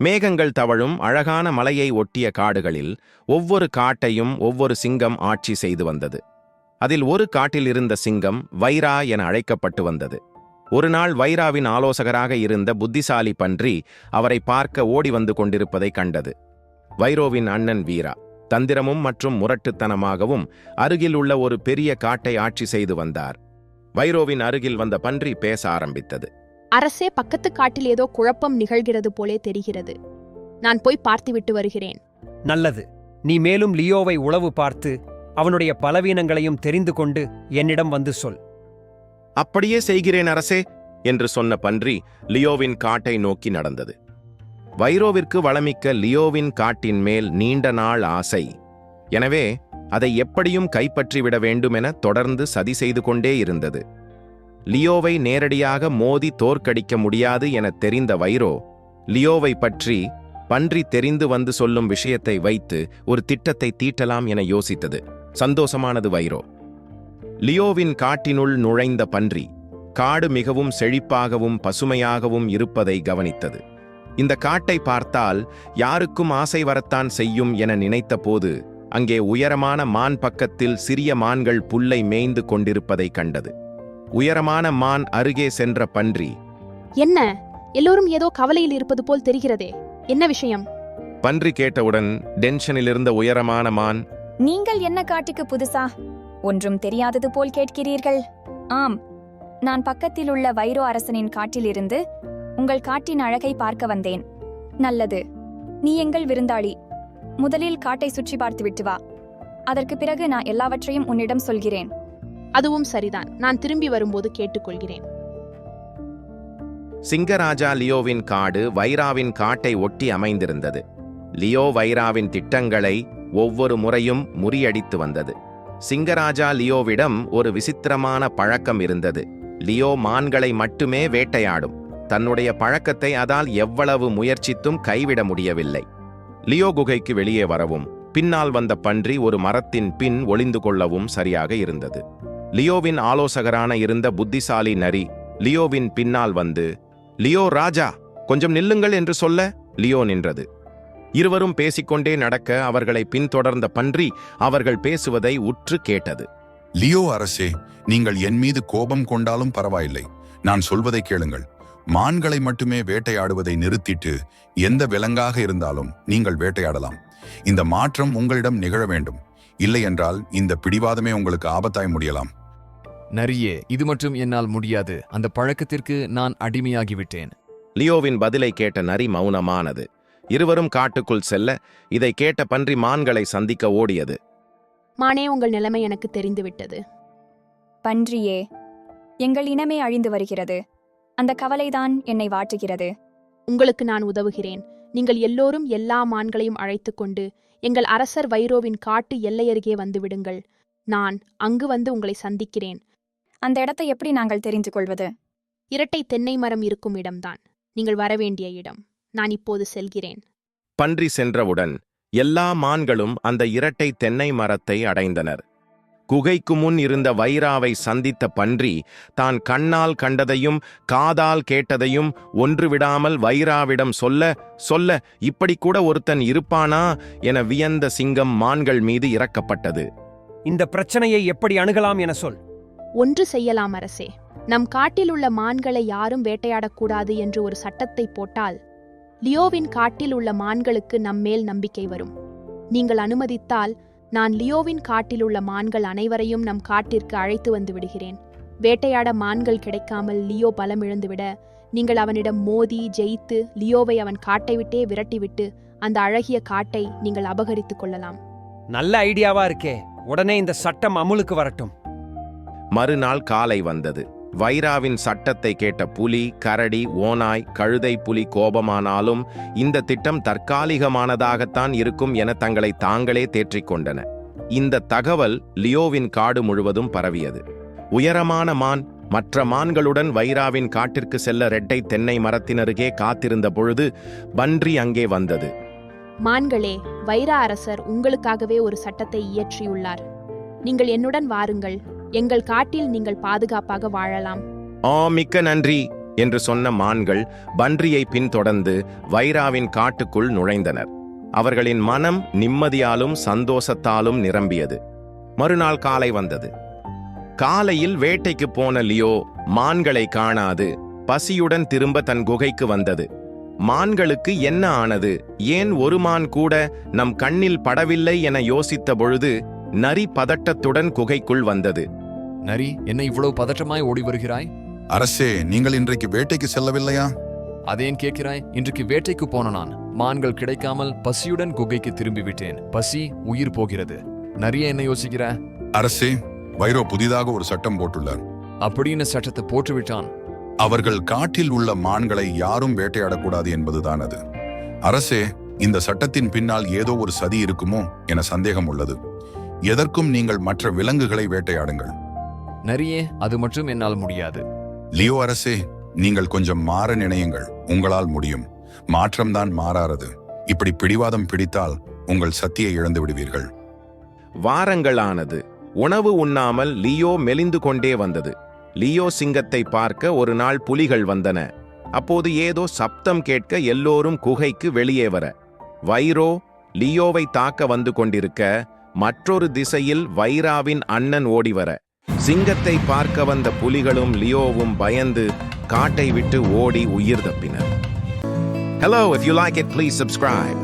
மேகங்கள் தவழும் அழகான மலையை ஒட்டிய காடுகளில் ஒவ்வொரு காட்டையும் ஒவ்வொரு சிங்கம் ஆட்சி செய்து வந்தது. அதில் ஒரு காட்டில் இருந்த சிங்கம் வைரா என அழைக்கப்பட்டு வந்தது. ஒரு நாள் வைராவின் ஆலோசகராக இருந்த புத்திசாலி பன்றி அவரை பார்க்க ஓடி வந்து கொண்டிருப்பதை கண்டது. வைரோவின் அண்ணன் வீரா தந்திரமும் மற்றும் முரட்டுத்தனமாகவும் அருகில் உள்ள ஒரு பெரிய காட்டை ஆட்சி செய்து வந்தார். வைரோவின் அருகில் வந்த பன்றி பேச ஆரம்பித்தது. அரசே பக்கத்து காட்டில் ஏதோ குழப்பம் நிகழ்கிறது போலே தெரிகிறது. நான் போய் பார்த்துவிட்டு வருகிறேன். நல்லது. நீ மேலும் லியோவை உளவு பார்த்து அவனுடைய பலவீனங்களையும் தெரிந்து கொண்டு என்னிடம் வந்து சொல். அப்படியே செய்கிறேன் அரசே என்று சொன்ன பன்றி லியோவின் காட்டை நோக்கி நடந்தது. வைரோவிற்கு வளமிக்க லியோவின் காட்டின் மேல் நீண்ட நாள் ஆசை. எனவே அதை எப்படியும் கைப்பற்றிவிட வேண்டுமென தொடர்ந்து சதி செய்து கொண்டே இருந்தது. லியோவை நேரடியாக மோதி தோற்கடிக்க முடியாது என தெரிந்த வைரோ லியோவை பற்றி பன்றி தெரிந்து வந்து சொல்லும் விஷயத்தை வைத்து ஒரு திட்டத்தை தீட்டலாம் என யோசித்தது. சந்தோஷமானது வைரோ. லியோவின் காட்டினுள் நுழைந்த பன்றி காடு மிகவும் செழிப்பாகவும் பசுமையாகவும் இருப்பதை கவனித்தது. இந்த காட்டை பார்த்தால் யாருக்கும் ஆசை வரத்தான் செய்யும் என நினைத்த போது அங்கே உயரமான மான் பக்கத்தில் சிறிய மான்கள் புல்லை மேய்ந்து கொண்டிருப்பதை கண்டது. உயரமான மான் அருகே சென்ற பன்றி. என்ன? எல்லோரும் ஏதோ கவலையில் இருப்பது போல் தெரிகிறதே. என்ன விஷயம்? பன்றி கேட்டவுடன் டென்ஷனில் இருந்த உயரமான மான் நீங்கள் என்ன காட்டுக்கு புதுசா? ஒன்றும் தெரியாதது போல் கேட்கிறீர்கள். ஆம் நான் பக்கத்தில் உள்ள வைரோ அரசனின் காட்டிலிருந்து உங்கள் காட்டின் அழகை பார்க்க வந்தேன். நல்லது நீ எங்கள் விருந்தாளி. முதலில் காட்டை சுற்றி பார்த்து விட்டு வா. அதற்கு பிறகு நான் எல்லாவற்றையும் உன்னிடம் சொல்கிறேன். அதுவும் சரிதான். நான் திரும்பி வரும்போது கேட்டுக்கொள்கிறேன். சிங்கராஜா லியோவின் காடு வைராவின் காட்டை ஒட்டி அமைந்திருந்தது. லியோ வைராவின் திட்டங்களை ஒவ்வொரு முறையும் முறியடித்து வந்தது. சிங்கராஜா லியோவிடம் ஒரு விசித்திரமான பழக்கம் இருந்தது. லியோ மான்களை மட்டுமே வேட்டையாடும். தன்னுடைய பழக்கத்தை அதால் எவ்வளவு முயற்சித்தும் கைவிட முடியவில்லை. லியோ குகைக்கு வெளியே வரவும் பின்னால் வந்த பன்றி ஒரு மரத்தின் பின் ஒளிந்து கொள்ளவும் சரியாக இருந்தது. லியோவின் ஆலோசகரான இருந்த புத்திசாலி நரி லியோவின் பின்னால் வந்து லியோ ராஜா கொஞ்சம் நில்லுங்கள் என்று சொல்ல லியோ நின்றது. இருவரும் பேசிக்கொண்டே நடக்க அவர்களை பின்தொடர்ந்த பன்றி அவர்கள் பேசுவதை உற்று கேட்டது. லியோ அரசே நீங்கள் என் மீது கோபம் கொண்டாலும் பரவாயில்லை. நான் சொல்வதை கேளுங்கள். மான்களை மட்டுமே வேட்டையாடுவதை நிறுத்திட்டு எந்த விலங்காக இருந்தாலும் நீங்கள் வேட்டையாடலாம். இந்த மாற்றம் உங்களிடம் நிகழ வேண்டும். இல்லையென்றால் இந்த பிடிவாதமே உங்களுக்கு ஆபத்தாய் முடியலாம். நரியே இது மட்டும் என்னால் முடியாது. அந்த பழக்கத்திற்கு நான் அடிமையாகிவிட்டேன். லியோவின் பதிலை கேட்ட நரி மௌனமானது. இருவரும் காட்டுக்குள் செல்ல இதை கேட்ட பன்றி மான்களை சந்திக்க ஓடியது. மானே உங்கள் நிலைமை எனக்கு தெரிந்துவிட்டது. பன்றியே எங்கள் இனமே அழிந்து வருகிறது. அந்த கவலைதான் என்னை வாட்டுகிறது. உங்களுக்கு நான் உதவுகிறேன். நீங்கள் எல்லோரும் எல்லா மான்களையும் அழைத்துக் கொண்டு எங்கள் அரசர் வைரோவின் காட்டு எல்லையருகே வந்து விடுங்கள். நான் அங்கு வந்து உங்களை சந்திக்கிறேன். அந்த இடத்தை எப்படி நாங்கள் தெரிந்து கொள்வது இரட்டை தென்னை மரம் இருக்கும் இடம்தான். நீங்கள் வரவேண்டிய இடம். நான் இப்போது செல்கிறேன். பன்றி சென்றவுடன் எல்லா மான்களும் அந்த இரட்டை தென்னை மரத்தை அடைந்தனர். குகைக்கு முன் இருந்த வைராவை சந்தித்த பன்றி தான் கண்ணால் கண்டதையும் காதால் கேட்டதையும் ஒன்று விடாமல் வைராவிடம் சொல்ல சொல்ல இப்படி கூட ஒருத்தன் இருப்பானா? என வியந்த சிங்கம் மான்கள் மீது இறக்கப்பட்டது. இந்த பிரச்சனையை எப்படி அணுகலாம் என சொல். ஒன்று செய்யலாம் அரசே. நம் காட்டில் உள்ள மான்களை யாரும் வேட்டையாடக்கூடாது என்று ஒரு சட்டத்தை போட்டால் லியோவின் காட்டில் உள்ள மான்களுக்கு நம்மேல் நம்பிக்கை வரும். நீங்கள் அனுமதித்தால் நான் லியோவின் காட்டில் உள்ள மான்கள் அனைவரையும் நம் காட்டிற்கு அழைத்து வந்து விடுகிறேன். வேட்டையாட மான்கள் கிடைக்காமல் லியோ பலம் இழந்துவிட நீங்கள் அவனிடம் மோதி ஜெயித்து லியோவை அவன் காட்டை விட்டே விரட்டிவிட்டு அந்த அழகிய காட்டை நீங்கள் அபகரித்துக் கொள்ளலாம். நல்ல ஐடியாவா இருக்கே. உடனே இந்த சட்டம் அமுலுக்கு வரட்டும். மறுநாள் காலை வந்தது. வைராவின் சட்டத்தை கேட்ட புலி கரடி ஓநாய் கழுதை புலி கோபமானாலும் இந்த திட்டம் தற்காலிகமானதாகத்தான் இருக்கும் என தங்களை தாங்களே தேற்றிக்கொண்டன இந்த தகவல் லியோவின் காடு முழுவதும் பரவியது. உயரமான மான் மற்ற மான்களுடன் வைராவின் காட்டிற்கு செல்ல ரெட்டை தென்னை மரத்தினருகே காத்திருந்த பொழுது பன்றி அங்கே வந்தது. மான்களே வைரா அரசர் உங்களுக்காகவே ஒரு சட்டத்தை இயற்றியுள்ளார். நீங்கள் என்னுடன் வாருங்கள். எங்கள் காட்டில் நீங்கள் பாதுகாப்பாக வாழலாம். ஆ மிக்க நன்றி என்று சொன்ன மான்கள் பன்றியை பின்தொடர்ந்து வைராவின் காட்டுக்குள் நுழைந்தனர். அவர்களின் மனம் நிம்மதியாலும் சந்தோஷத்தாலும் நிரம்பியது. மறுநாள் காலை வந்தது. காலையில் வேட்டைக்கு போன லியோ மான்களை காணாது பசியுடன் திரும்ப தன் குகைக்கு வந்தது. மான்களுக்கு என்ன ஆனது? ஏன் ஒரு மான் கூட நம் கண்ணில் படவில்லை என யோசித்த பொழுது நரி பதட்டத்துடன் குகைக்குள் வந்தது. நரி என்ன இவ்வளவு பதற்றமாய் ஓடி வருகிறாய்? அரசே நீங்கள் இன்றைக்கு வேட்டைக்கு செல்லவில்லையா? அதேன் கேட்கிறாய் இன்றைக்கு வேட்டைக்கு போன நான். மான்கள் கிடைக்காமல் பசியுடன் குகைக்கு திரும்பி விட்டேன் பசி உயிர் போகிறது. நரிய என்ன யோசிக்கிற? அரசே வைரோ புதிதாக ஒரு சட்டம் போட்டுள்ளார். அப்படின்னு சட்டத்தை போட்டுவிட்டான்? அவர்கள் காட்டில் உள்ள மான்களை யாரும் வேட்டையாடக்கூடாது என்பதுதான் அது. அரசே இந்த சட்டத்தின் பின்னால் ஏதோ ஒரு சதி இருக்குமோ என சந்தேகம் உள்ளது. எதற்கும் நீங்கள் மற்ற விலங்குகளை வேட்டையாடுங்கள். நரியே அது மட்டும் என்னால் முடியாது. லியோ அரசே நீங்கள் கொஞ்சம் மாற நினையுங்கள். உங்களால் முடியும். மாற்றம்தான் மாறாரது இப்படி பிடிவாதம் பிடித்தால் உங்கள் சக்தியை இழந்து விடுவீர்கள். வாரங்களானது. உணவு உண்ணாமல் லியோ மெலிந்து கொண்டே வந்தது. லியோ சிங்கத்தை பார்க்க ஒரு நாள் புலிகள் வந்தன. அப்போது ஏதோ சப்தம் கேட்க எல்லோரும் குகைக்கு வெளியே வர. வைரோ லியோவை தாக்க வந்து கொண்டிருக்க மற்றொரு திசையில் வைராவின் அண்ணன் ஓடி வர. சிங்கத்தை பார்க்க வந்த புலிகளும் லியோவும் பயந்து காட்டை விட்டு ஓடி உயிர் தப்பினர் hello if you like it please subscribe